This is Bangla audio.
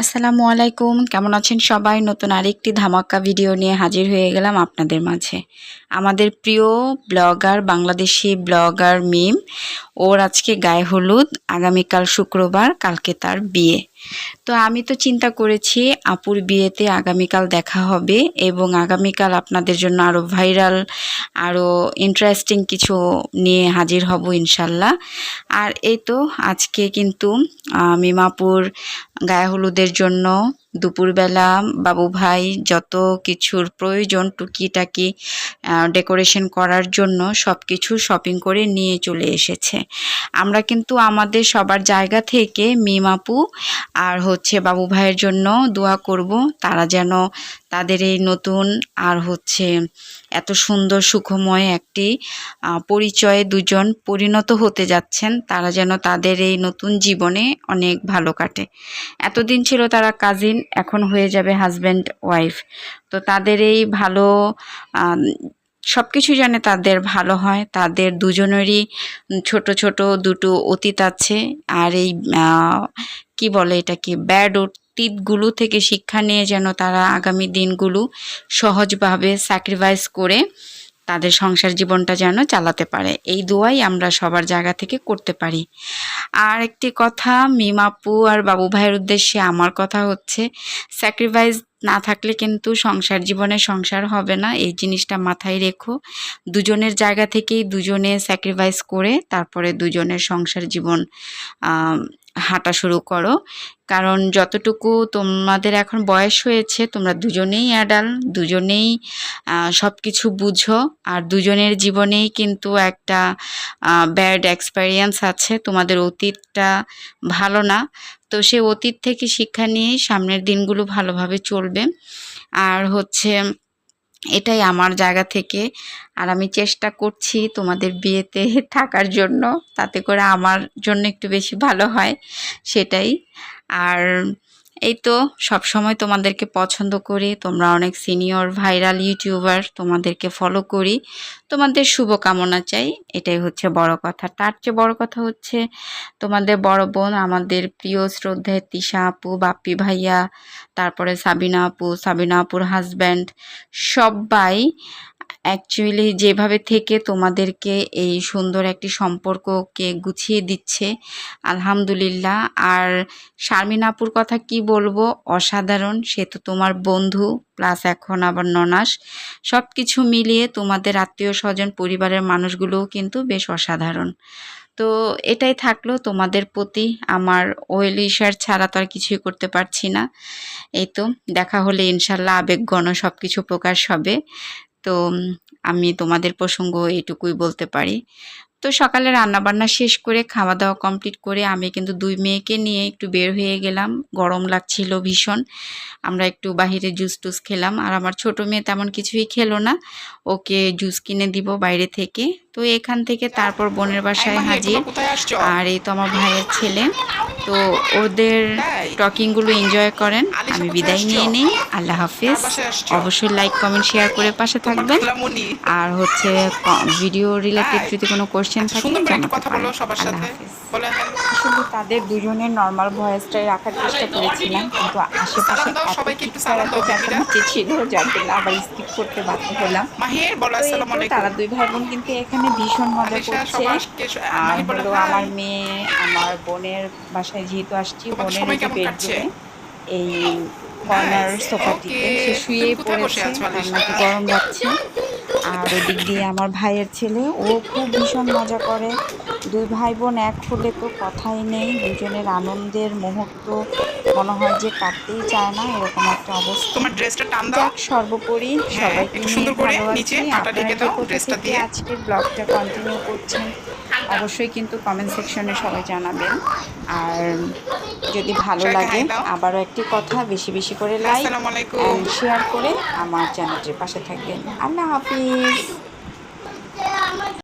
আসসালামু আলাইকুম। কেমন আছেন সবাই? নতুন আরেকটি ধামাক্কা ভিডিও নিয়ে হাজির হয়ে গেলাম আপনাদের মাঝে। আমাদের প্রিয় ব্লগার, বাংলাদেশি ব্লগার মিম, ওর আজকে গায়ে হলুদ। আগামীকাল শুক্রবার, কালকে তার বিয়ে। তো আমি তো চিন্তা করেছি আপুর বিয়েতে আগামীকাল দেখা হবে এবং আগামীকাল আপনাদের জন্য আরও ভাইরাল আরও ইন্টারেস্টিং কিছু নিয়ে হাজির হব ইনশাল্লাহ। আর এই তো আজকে কিন্তু মিমাপুর গায়ে হলুদের জন্য দুপুরবেলা বাবু ভাই যত কিছুর প্রয়োজন টুকিটাকি ডেকোরেশন করার জন্য সব কিছু শপিং করে নিয়ে চলে এসেছে। আমরা কিন্তু আমাদের সবার জায়গা থেকে মিমাপু আর হচ্ছে বাবু ভাইয়ের জন্য দোয়া করব, তারা যেন তাদের এই নতুন আর হচ্ছে এত সুন্দর সুখময় একটি পরিচয়ে দুজন পরিণত হতে যাচ্ছেন, তারা যেন তাদের এই নতুন জীবনে অনেক ভালো কাটে। এতদিন ছিল তারা কাজিন এখন হয়ে যাবে হাজব্যান্ড ওয়াইফ তো তাদের এই ভালো সব কিছু জানে তাদের ভালো হয়, তাদের দুজনেরই ছোট ছোট দুটো অতীত আছে, আর এই কি বলে এটাকে ব্যাড অতীতগুলো থেকে শিক্ষা নিয়ে যেন তারা আগামী দিনগুলো সহজভাবে স্যাক্রিফাইস করে তাদের সংসার জীবনটা যেন চালাতে পারে। এই দোয়াই আমরা সবার জায়গা থেকে করতে পারি। আর একটি কথা মিমাপু আর বাবু ভাইয়ের উদ্দেশ্যে আমার কথা হচ্ছে স্যাক্রিফাইস না থাকলে কিন্তু সংসার জীবনে সংসার হবে না। এই জিনিসটা মাথায় রেখো। দুজনের জায়গা থেকেই দুজনে স্যাক্রিফাইস করে তারপরে দুজনের সংসার জীবন হাঁটা শুরু করো। কারণ যতটুকু তোমাদের এখন বয়স হয়েছে, তোমরা দুজনেই অ্যাডাল দুজনেই সব কিছু বুঝো। আর দুজনের জীবনেই কিন্তু একটা ব্যাড এক্সপেরিয়েন্স আছে। তোমাদের অতীতটা ভালো না। তো সে অতীত থেকে শিক্ষা নিয়েই সামনের দিনগুলো ভালোভাবে চলবে। আর হচ্ছে এটাই আমার জায়গা থেকে। আর আমি চেষ্টা করছি তোমাদের বিয়েতে থাকার জন্য, তাতে করে আমার জন্য একটু বেশি ভালো হয়, সেটাই। আর এই তো সব সময় তোমাদেরকে পছন্দ করি। তোমরা অনেক সিনিয়র ভাইরাল ইউটিউবার তোমাদেরকে ফলো করি। তোমাদের শুভকামনা চাই। এটাই হচ্ছে বড় কথা। তার চেয়ে বড় কথা হচ্ছে, তোমাদের বড় বোন, আমাদের প্রিয় শ্রদ্ধেয় তিশা আপু, বাপ্পি ভাইয়া, তারপরে সাবিনা আপু, সাবিনা আপুর হাজব্যান্ড সবাই অ্যাকচুয়ালি যেভাবে থেকে তোমাদেরকে এই সুন্দর একটি সম্পর্ককে গুছিয়ে দিচ্ছে, আলহামদুলিল্লাহ। আর শারমিন আপুর কথা কি বলব? অসাধারণ, সে তো তোমার বন্ধু প্লাস এখন আবার ননাস। সব কিছু মিলিয়ে তোমাদের আত্মীয় স্বজন, পরিবারের মানুষগুলোও কিন্তু বেশ অসাধারণ। তো এটাই থাকল তোমাদের প্রতি। আমার ওয়েল ইশার ছাড়া তো আর কিছুই করতে পারছি না। এই তো, দেখা হলে ইনশাল্লাহ আবেগঘন সব কিছু প্রকাশ হবে। তো আমি তোমাদের প্রসঙ্গ এটুকুই বলতে পারি। তো সকালে রান্নাবান্না শেষ করে খাওয়া দাওয়া কমপ্লিট করে আমি কিন্তু দুই মেয়েকে নিয়ে একটু বের হয়ে গেলাম। গরম লাগছিল ভীষণ। আমরা একটু বাহিরে জুস টুস খেলাম। আর আমার ছোট মেয়ে তেমন কিছুই খেলো না। ওকে জুস কিনে দিব বাইরে থেকে। তো এখান থেকে তারপর বোনের বাসায় হাজির। আর এই তো আমার ভাইয়ের ছেলে। তো ওদের টকিংগুলো এনজয় করেন। আমি বিদায় নিয়ে নিই। আল্লাহ হাফিজ। অবশ্যই লাইক কমেন্ট শেয়ার করে পাশে থাকবেন। আর হচ্ছে ভিডিও রিলেটেড যদি কোনো কোশ্চেন থাকে সুন্দর জানাতে কথা পারেন। বলো সবার আল্লাহ সাথে। হাফিজ। বলে আসলে তাদের দুজনের নর্মাল ভয়েসটাই রাখার চেষ্টা করেছিলাম। কিন্তু আশেপাশে এত ছিল যার জন্য আবার স্কিপ করতে বাধ্য হলাম। তারা দুই ভাই বোন কিন্তু এখানে ভীষণ মজা করছে। আর হলো আমার মেয়ে আমার বোনের বাসায় যেহেতু আসছি বোনের বেডরুমে এই কর্নার সোফাটিতে সে শুয়ে পড়েছে আলিশা? গরম লাগছে আর ওদিক দিয়ে আমার ভাইয়ের ছেলে ও খুব ভীষণ মজা করে। দুই ভাই বোন এক হলে তো কথাই নেই দুজনের আনন্দের মুহূর্ত মনে হয় যে কাটতেই চায় না এরকম একটা অবস্থা। তোমার ড্রেসটা টান দাও। সর্বোপরি হ্যাঁ, সবাইকে সুন্দর করে নিচে আপনারা ঢেকে দাও ড্রেসটা দিয়ে। আজকের ব্লগটা কন্টিনিউ করছেন অবশ্যই কিন্তু কমেন্ট সেকশনে সবাই জানাবেন। আর যদি ভালো লাগে আবারও একটি কথা বেশি বেশি করে লাইক শেয়ার করে আমার চ্যানেলটির পাশে থাকবেন। আল্লাহ হাফিজ।